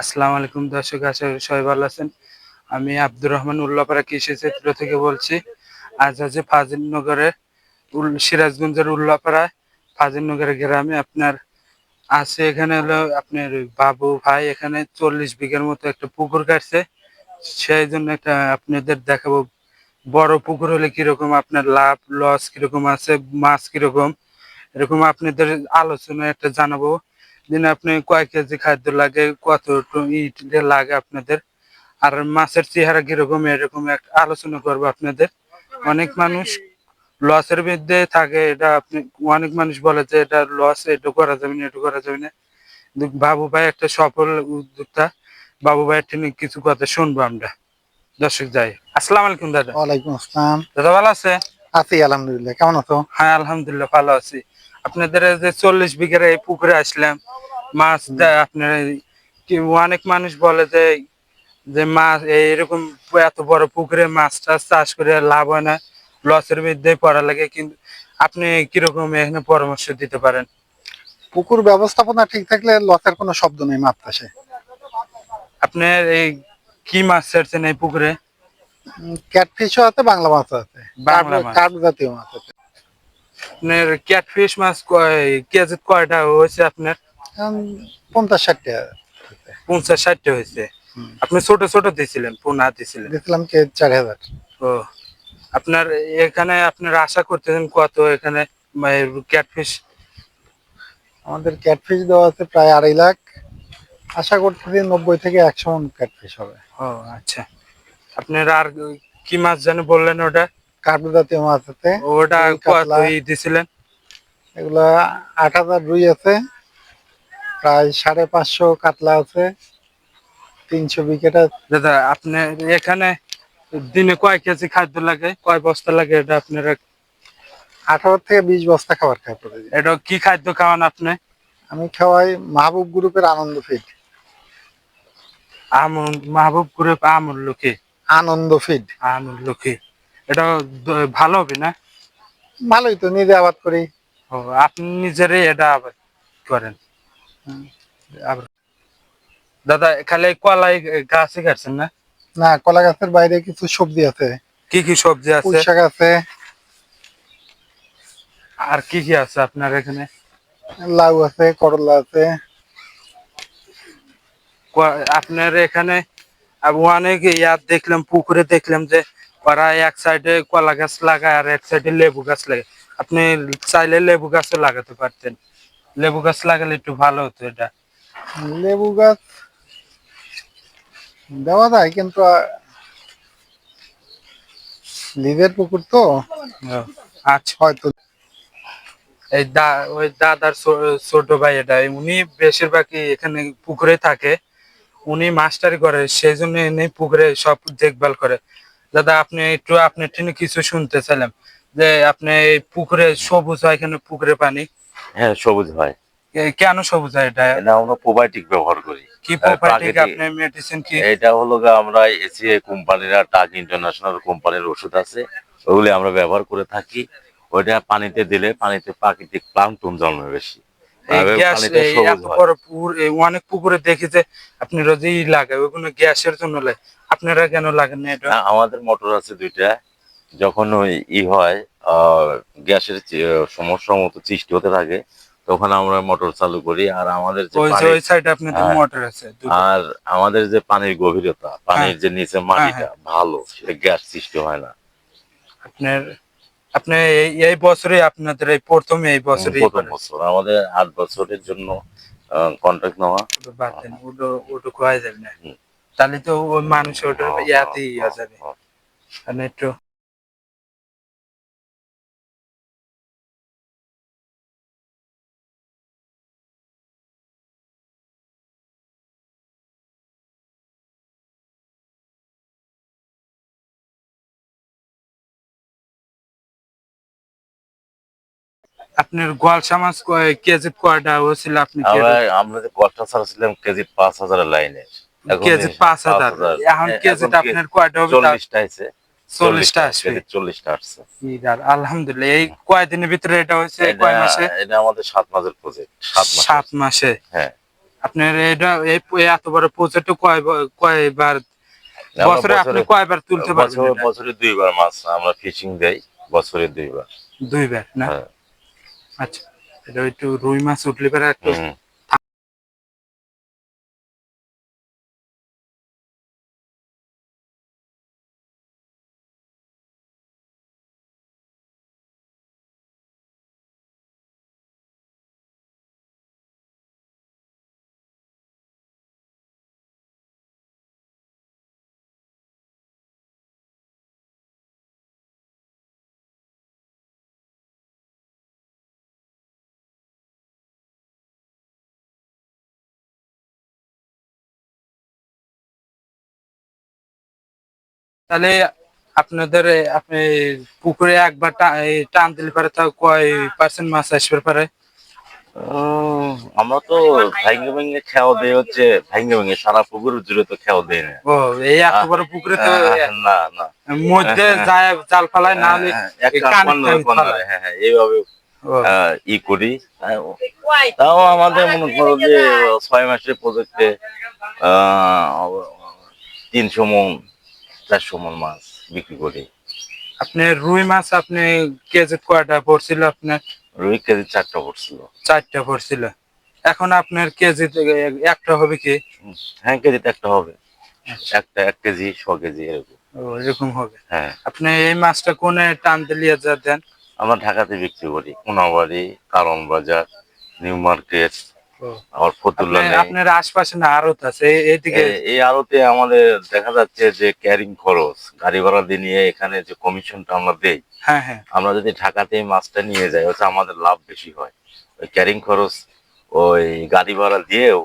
আসসালামু আলাইকুম দর্শক করি সবাই ভালো আছেন। আমি আব্দুর রহমান উল্লাপাড়া কৃষি ক্ষেত্র থেকে বলছি। আজ আছে ফাজিলনগরের সিরাজগঞ্জের উল্লাপাড়ায় ফাজিলনগরের গ্রামে আপনার আছে এখানে হলো আপনার বাবু ভাই, এখানে চল্লিশ বিঘার মতো একটা পুকুর কাটছে। সেই জন্য একটা আপনাদের দেখাবো, বড় পুকুর হলে কীরকম আপনার লাভ, লস কীরকম আছে, মাছ কীরকম? এরকম আপনাদের আলোচনা একটা জানাব। দিনে আপনি কয় কেজি খাদ্য লাগে কত ইট লাগে আপনাদের? আর মাছের চেহারা কীরকম এরকম একটা আলোচনা করব আপনাদের। অনেক মানুষ লসের মধ্যে থাকে এটা আপনি অনেক মানুষ বলে যে এটা লস এটা করা যাবে না এটা করা যাবে না। বাবু ভাই একটা সফল উদ্যোক্তা বাবু ভাইয়ের থেকে কিছু কথা শুনব আমরা। দর্শক যাই। আসসালামু আলাইকুম দাদা। ওয়ালাইকুম আসসালাম। দাদা ভালো আছে? আছি আলহামদুলিল্লাহ। কেমন আছো? হ্যাঁ আলহামদুলিল্লাহ ভালো আছি। আপনাদের এই যে চল্লিশ বিঘার এই পুকুরে আসলাম মাছ আপনার অনেক মানুষ বলে যে যে মাছ এইরকম এত বড় পুকুরে মাছ টাছ চাষ করে লাভ হয় না লসের মধ্যে পড়া লাগে। কিন্তু আপনি কীরকম এখানে পরামর্শ দিতে পারেন? পুকুর ব্যবস্থাপনা ঠিক থাকলে লসের কোনো শব্দ নেই মাছ চাষে। আপনার এই কি মাছ ছাড়ছেন এই পুকুরে? ক্যাটফিশও আছে বাংলা মাছ আছে। বাংলা। কার্প জাতীয় মাছ আছে। আপনার ক্যাটফিশ মাছ কেজি কয়টা হয়েছে আপনার? পঞ্চাশ ষাট টাকা পঞ্চাশ ষাটটা হয়েছে। আপনি ছোট ছোট দিয়েছিলেন পোনা দিয়েছিলেন। দিয়েছিলাম কে চার হাজার। ও আপনার এখানে আপনার আশা করতেছেন কত? এখানে ক্যাটফিশ? আমাদের ক্যাটফিশ দেওয়া আছে প্রায় আড়াই লাখ। আশা করতেছি নব্বই থেকে একশো মন ক্যাটফিশ হবে। ও আচ্ছা। আপনার আর কি মাছ জানি বললেন ওটা? কার্প জাতীয় মাছ আছে। ওটা দিছিলেন? এগুলা আট হাজার রুই আছে। প্রায় সাড়ে পাঁচশো কাতলা আছে তিনশো উইকেট দাদা আপনি এখানে দিনে কয় কেজি খাদ্য লাগে? কয় বস্তা লাগে এটা আপনারা? আঠারো থেকে বিশ বস্তা খাবার খায় প্রতিদিন। এটা কি খাদ্য খাওয়ান আপনি? আমি খাওয়াই মাহবুব গ্রুপের আনন্দ ফিড। মাহবুব গ্রুপ আমুল লোকে আনন্দ ফিড। আমুল লোকে এটা ভালো হবে না? ভালোই তো নিজে আবাদ করি। ও আপনি নিজেরাই এটা আবাদ করেন। দাদা খালি কলাই গাছই কাটছেন না? না কলা গাছের বাইরে কিছু সবজি আছে। কি কি সবজি আছে? শাক আছে। আর কি কি আছে আপনার এখানে? লাউ আছে করলা আছে। আপনার এখানে অনেক ইয়ার দেখলাম পুকুরে দেখলাম যে ওরা এক সাইডে কলা গাছ লাগায় আর এক সাইডে লেবু গাছ লাগায় আপনি চাইলে লেবু গাছও লাগাতে পারতেন। লেবু গাছ লাগালে একটু ভালো হতো এটা। লেবু গাছ দেওয়া যায় কিন্তু লিজের পুকুর তো আচ্ছা। হয়তো। এই দা ওই দাদার ছোট ভাই এটা উনি বেশিরভাগই এখানে পুকুরে থাকে। উনি মাস্টারি করে সেই জন্য এনে পুকুরে সব দেখভাল করে। দাদা আপনি একটু আপনি টেনে কিছু শুনতে চাইলাম যে আপনি এই পুকুরে সবুজ হয় এখানে পুকুরে পানি? হ্যাঁ সবুজ হয়। কেন সবুজ হয়? এটা এটা আমরা প্রোবায়োটিক ব্যবহার করি। কি প্রাকৃতিক। আপনি মেডিসিন কি? এটা হলো আমরা কোম্পানির আর টাক ইন্টারন্যাশনাল কোম্পানির ওষুধ আছে। ওগুলি আমরা ব্যবহার করে থাকি। ওইটা পানিতে দিলে পানিতে প্রাকৃতিক প্লান্টন জন্মে বেশি। অনেক পুকুরে দেখি যে আপনি রোজই লাগায় ওইগুলো গ্যাসের জন্য লাগে আপনারা কেন লাগেন না এটা? আমাদের মোটর আছে দুইটা। যখন ওই ই হয় গ্যাসের সমস্যা মতো সৃষ্টি হতে থাকে তখন আমরা মোটর চালু করি আর আমাদের হ্যাঁ। আর আমাদের যে পানির গভীরতা পানির যে নিচে মাটিটা হ্যাঁ। ভালো সেটা গ্যাস সৃষ্টি হয় না। আপনার আপনি এই- বছরে আপনাদের এই প্রথম এই বছরে প্রথম বছর আমাদের আট বছরের জন্য কন্ট্রাক্ট নেওয়া। ওটা ওটা খোয়া যাবে না। তাহলে তো ওই মানুষ ওটা ইয়াতেই ইয়া যাবে। হ্যাঁ। একটু আপনার গোয়ালসা মাছ কয়- কেজি কয়টা হয়েছিল আপনি আমরা যে কষ্ট ছাড়ছিলাম কেজি পাঁচ হাজারের লাইনে। কেজি পাঁচ হাজার। এখন হ্যাঁ, কেজিটা আপনার কয়টা হবে? চল্লিশটা আছে চল্লিশটা আসবে। চল্লিশটা আসছে। আলহামদুলিল্লাহ। এই কয়দিনের ভিতরে এটা হয়েছে? কয় মাসে? এটা আমাদের সাত মাসের প্রজেক্ট সাত মাসে? হ্যাঁ। আপনার এটা এত বড় প্রজেক্ট কয় কয়বার? বছরে আপনি কয়বার তুলতে পারবেন বছরে দুইবার মাছ আমরা ফিশিং দেই বছরে দুইবার। দুইবার না? হ্যাঁ। আচ্ছা এটা একটু রুই মাছ উঠলে পরে একটু তাহলে আপনাদের আপনি পুকুরে একবার টান দিলে পারে তাও কয় পার্সেন্ট মাছ আসবে পারে? আমরা তো ভাঙ্গে ভাঙ্গে খেয়াও দেই হচ্ছে ভাঙ্গে ভাঙ্গে সারা পুকুর জুড়ে তো খেয়াও দেই না। ও এই এত বড় পুকুরে তো না না। মধ্যে যায় জাল ফালায় না হলে হ্যাঁ। হ্যাঁ হ্যাঁ এইভাবে ই করি। তাও আমাদের মনে করো যে ছয় মাসের প্রজেক্টে তিনশো মন চারশো মন মাছ বিক্রি করি। আপনি রুই মাছ আপনি কেজি কয়টা পড়ছিল আপনার রুই কেজি চারটা পড়ছিল। চারটা পড়ছিল। এখন আপনার কেজি একটা হবে কি? হ্যাঁ কেজিতে একটা হবে। একটা এক কেজি ছ কেজি এরকম। এরকম হবে। হ্যাঁ। আপনি এই মাছটা কোনে টান দিলিয়ে যা দেন আমরা ঢাকাতে বিক্রি করি। কোনাবাড়ি কারণ বাজার নিউ মার্কেট ও, আবার ফতুল্লা নেই। আপনার আশপাশে না আড়ত আছে? এই- এইদিকে এই আড়তে আমাদের দেখা যাচ্ছে যে ক্যারিং খরচ গাড়ি ভাড়া দিয়ে নিয়ে এখানে যে কমিশনটা আমরা দেই হ্যাঁ হ্যাঁ। আমরা যদি ঢাকাতে এই মাছটা নিয়ে যাই হচ্ছে আমাদের লাভ বেশি হয়। ওই ক্যারিং খরচ ওই গাড়ি ভাড়া দিয়েও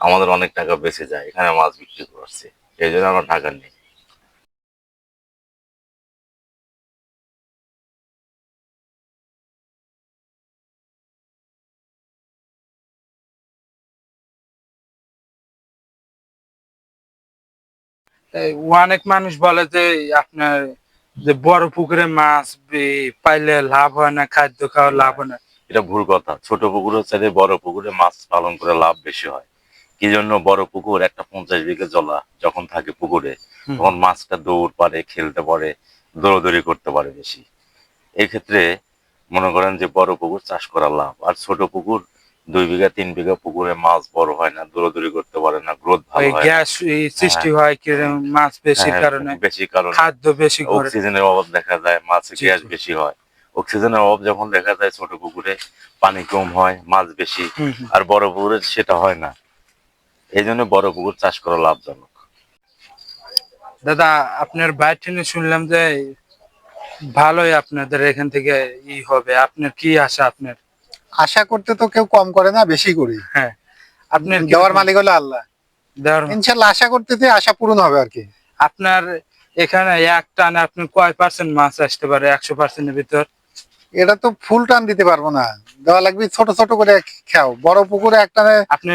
আমাদের অনেক টাকা বেঁচে যায় এখানে মাছ বিক্রি করছে। এই জন্য আমরা ঢাকা নিই। অনেক মানুষ বলে যে আপনার যে বড় পুকুরে মাছ পাইলে লাভ হয় না খাদ্য খাওয়া লাভ হয় না। এটা ভুল কথা। ছোট পুকুরের চাইতে বড় পুকুরে মাছ পালন করে লাভ বেশি হয়। কি জন্য বড় পুকুর একটা পঞ্চাশ বিঘে জলা যখন থাকে পুকুরে তখন মাছটা দৌড় পারে খেলতে পারে দৌড়দৌড়ি করতে পারে বেশি। এক্ষেত্রে মনে করেন যে বড় পুকুর চাষ করা লাভ আর ছোট পুকুর দুই বিঘা তিন বিঘা পুকুরে মাছ বড় হয় না দৌড়দৌড়ি করতে পারে না গ্রোথ ভালো হয় গ্যাস সৃষ্টি হয়। কি মাছ বেশির হ্যাঁ, কারণে। বেশি কারণে। খাদ্য বেশি করে। অক্সিজেনের অভাব দেখা যায় মাছে গ্যাস বেশি হয়। অক্সিজেনের অভাব যখন দেখা যায় ছোট পুকুরে পানি কম হয় মাছ বেশি। আর বড় পুকুরে সেটা হয় না। এই জন্য বড় পুকুর চাষ করা লাভজনক। দাদা আপনার বাইরে শুনলাম যে ভালোই আপনাদের এখান থেকে ই হবে। আপনার কি আশা আপনার? আশা করতে তো কেউ কম করে না বেশি করি। হ্যাঁ। আপনার কি দেওয়ার মালিক হলো আল্লাহ। ইনশাল্লাহ আশা করতেছি আশা পূরণ হবে আর কি। আপনার এখানে এক টানে আপনি কয় পার্সেন্ট মাছ আসতে পারে? একশো পার্সেন্টের ভিতর? এটা তো ফুল টান দিতে পারব না। দেওয়া লাগবে ছোট ছোট করে খাও। বড় পুকুরে একটা আপনি।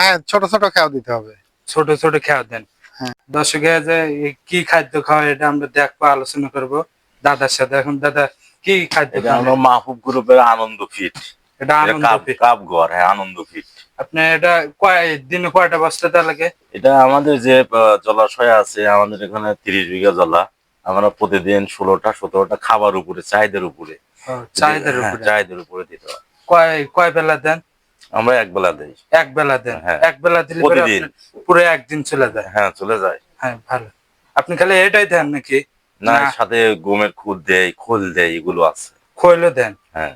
হ্যাঁ ছোট ছোট খাও দিতে হবে। ছোট ছোট খাওয়া দেন। হ্যাঁ। দর্শকে যে কি খাদ্য খাওয়া এটা আমরা দেখব আলোচনা করব। দাদার সাথে। এখন দাদা কি খাদ্য এটা খাওয়া মাহবুব গ্রুপের আনন্দ ফিট এটা আনন্দ কাপ ফিট। কাপ ঘর হ্যাঁ আনন্দ ফিট আপনি এটা কয় দিনে কয়টা বস্তা তা লাগে এটা আমাদের যে জলাশয় আছে আমাদের এখানে তিরিশ বিঘা জলা। আমরা প্রতিদিন ষোলোটা সতেরোটা খাবার উপরে চাহিদার উপরে। চাহিদার হ্যাঁ, উপরে। চাহিদার উপরে দিতে হয়। কয় কয় বেলা দেন? আমরা এক বেলা দেই। এক বেলা দেন? হ্যাঁ। এক বেলা দিলে প্রতিদিন। পুরো একদিন চলে যায়? হ্যাঁ চলে যায়। হ্যাঁ ভালো। আপনি খালি এটাই দেন নাকি? না। সাথে গমের খুদ দেয় খোল দেয় এগুলো আছে। খোলও দেন। হ্যাঁ।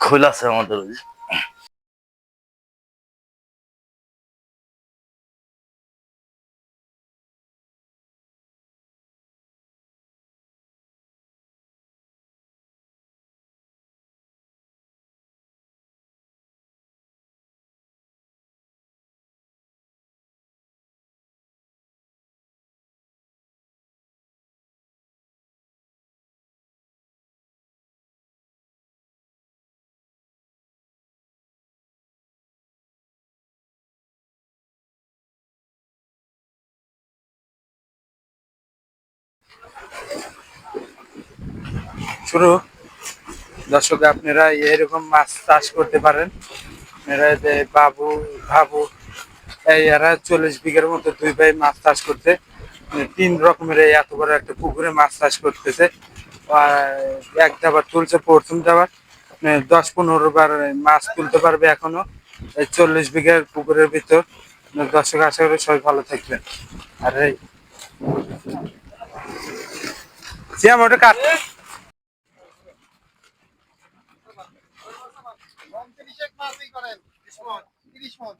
খোল আছে আমাদের শুরু। দর্শক, আপনারা এরকম মাছ চাষ করতে পারেন। এরা যে বাবু, ভাবু এরা চল্লিশ বিঘার মতো দুই ভাই মাছ চাষ করতে মানে তিন রকমের এই এত বড় একটা পুকুরে মাছ চাষ করতেছে। এক দাবার তুলছে, প্রথম দাবার। মানে দশ পনেরো বার মাছ তুলতে পারবে এখনও এই চল্লিশ বিঘার পুকুরের ভিতর। দর্শক, আশা করি সবাই ভালো থাকবেন। আর এই ওটা কাট করেন 30 মন 30 মন।